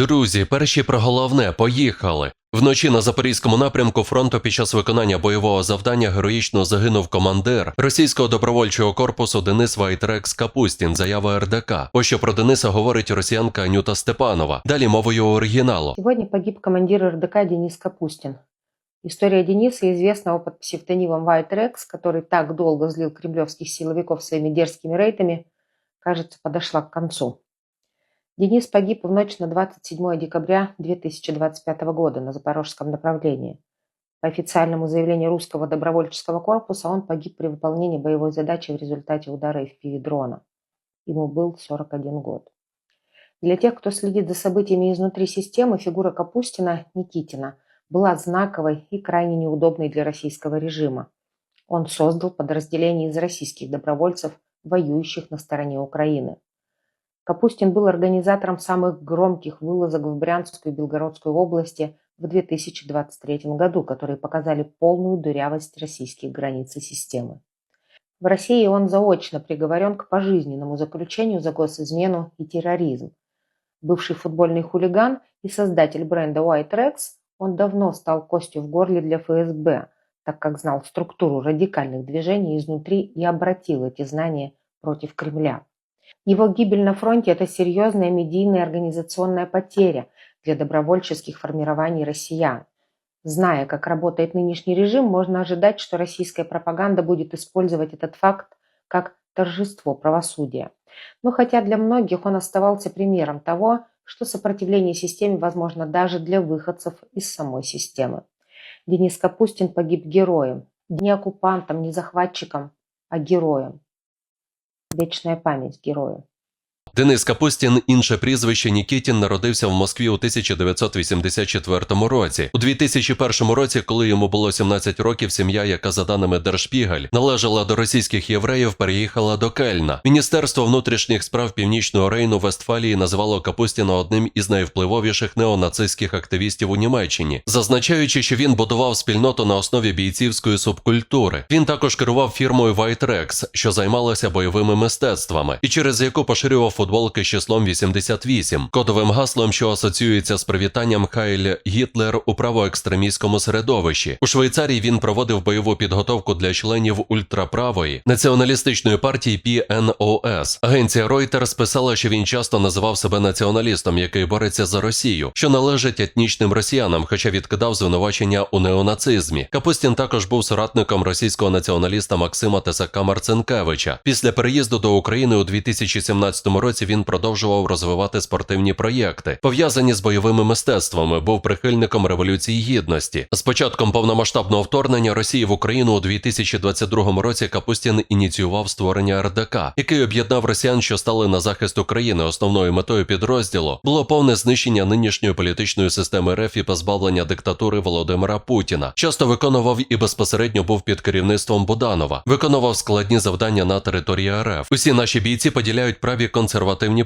Друзі, перші про головне, поїхали. Вночі на запорізькому напрямку фронту під час виконання бойового завдання героїчно загинув командир російського добровольчого корпусу Денис Вайтрекс Капустін. Заява РДК. Ось що про Дениса говорить росіянка Анюта Степанова. Далі мовою оригіналу. Сегодня погиб командир РДК Денис Капустин. История Дениса, известного под псевдонимом White Rex, который так долго злил кремлевских силовиков своими дерзкими рейдами, кажется, подошла к концу. Денис погиб в ночь на 27 декабря 2025 года на запорожском направлении. По официальному заявлению русского добровольческого корпуса он погиб при выполнении боевой задачи в результате удара FPV дрона. Ему был 41 год. Для тех, кто следит за событиями изнутри системы, фигура Капустина Никитина была знаковой и крайне неудобной для российского режима. Он создал подразделение из российских добровольцев, воюющих на стороне Украины. Капустин был организатором самых громких вылазок в Брянскую и Белгородскую области в 2023 году, которые показали полную дырявость российских границ и системы. В России он заочно приговорен к пожизненному заключению за госизмену и терроризм. Бывший футбольный хулиган и создатель бренда White Rex, он давно стал костью в горле для ФСБ, так как знал структуру радикальных движений изнутри и обратил эти знания против Кремля. Его гибель на фронте – это серьезная медийная организационная потеря для добровольческих формирований россиян. Зная, как работает нынешний режим, можно ожидать, что российская пропаганда будет использовать этот факт как торжество правосудия. Но хотя для многих он оставался примером того, что сопротивление системе возможно даже для выходцев из самой системы. Денис Капустин погиб героем, не оккупантом, не захватчиком, а героем. Вечная память герою. Денис Капустін, інше прізвище Нікітін, народився в Москві у 1984 році. У 2001 році, коли йому було 17 років, сім'я, яка за даними Держпігель належала до російських євреїв, переїхала до Кельна. Міністерство внутрішніх справ Північного Рейну Вестфалії називало Капустіна одним із найвпливовіших неонацистських активістів у Німеччині, зазначаючи, що він будував спільноту на основі бійцівської субкультури. Він також керував фірмою White Rex, що займалася бойовими мистецтвами, і через яку поширював футболки з числом 88, кодовим гаслом, що асоціюється з привітанням Хайль Гітлер у правоекстремістському середовищі. У Швейцарії він проводив бойову підготовку для членів ультраправої націоналістичної партії PNOS. Агенція Reuters писала, що він часто називав себе націоналістом, який бореться за Росію, що належить етнічним росіянам, хоча відкидав звинувачення у неонацизмі. Капустін також був соратником російського націоналіста Максима Тесака Марцинкевича. Після переїзду до України у 2017 році він продовжував розвивати спортивні проєкти, пов'язані з бойовими мистецтвами, був прихильником революції гідності. З початком повномасштабного вторгнення Росії в Україну у 2022 році Капустін ініціював створення РДК, який об'єднав росіян, що стали на захист України. Основною метою підрозділу було повне знищення нинішньої політичної системи РФ і позбавлення диктатури Володимира Путіна. Часто виконував і безпосередньо був під керівництвом Буданова, виконував складні завдання на території РФ. Усі наші бійці поділяють праві консервативні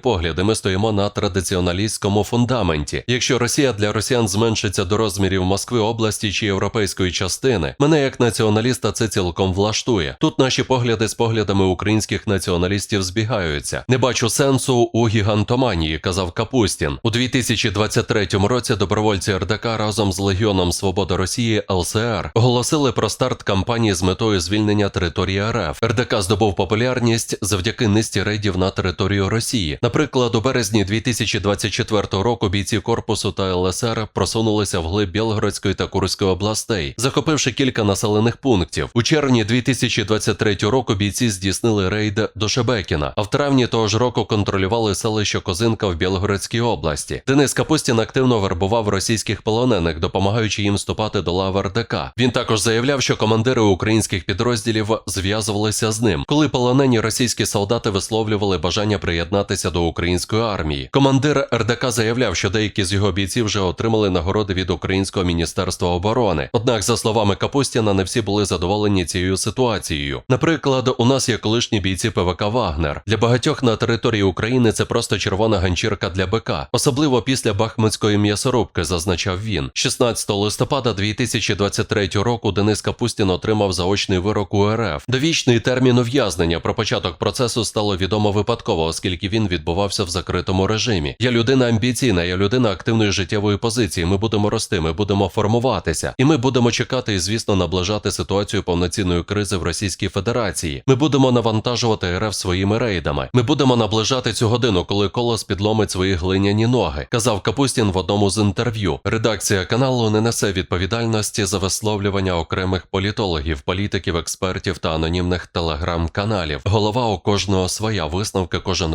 погляди. Ми стоїмо на традиціоналістському фундаменті. Якщо Росія для росіян зменшиться до розмірів Москви, області чи європейської частини, мене як націоналіста це цілком влаштує. Тут наші погляди з поглядами українських націоналістів збігаються. Не бачу сенсу у гігантоманії, казав Капустін. У 2023 році добровольці РДК разом з Легіоном Свобода Росії ЛСР оголосили про старт кампанії з метою звільнення території РФ. РДК здобув популярність завдяки низці рейдів на територію Росії. Наприклад, у березні 2024 року бійці корпусу та ЛСР просунулися вглиб Білгородської та Курської областей, захопивши кілька населених пунктів. У червні 2023 року бійці здійснили рейд до Шебекіна, а в травні того ж року контролювали селище Козинка в Білгородській області. Денис Капустін активно вербував російських полонених, допомагаючи їм вступати до лав РДК. Він також заявляв, що командири українських підрозділів зв'язувалися з ним, коли полонені російські солдати висловлювали бажання приєднатися до української армії. Командир РДК заявляв, що деякі з його бійців вже отримали нагороди від Українського міністерства оборони. Однак, за словами Капустіна, не всі були задоволені цією ситуацією. Наприклад, у нас є колишні бійці ПВК Вагнер. Для багатьох на території України це просто червона ганчірка для БК, особливо після Бахмутської м'ясорубки, зазначав він. 16 листопада 2023 року Денис Капустін отримав заочний вирок у РФ. Довічний термін ув'язнення про початок процесу стало відомо випадково, оскільки і він, відбувався в закритому режимі. Я людина амбіційна, я людина активної життєвої позиції. Ми будемо рости, ми будемо формуватися, і ми будемо чекати і, звісно, наближати ситуацію повноцінної кризи в Російській Федерації. Ми будемо навантажувати РФ своїми рейдами. Ми будемо наближати цю годину, коли колос підломить свої глиняні ноги, казав Капустін в одному з інтерв'ю. Редакція каналу не несе відповідальності за висловлювання окремих політологів, політиків, експертів та анонімних телеграм-каналів. Голова у кожного своя висновки кожен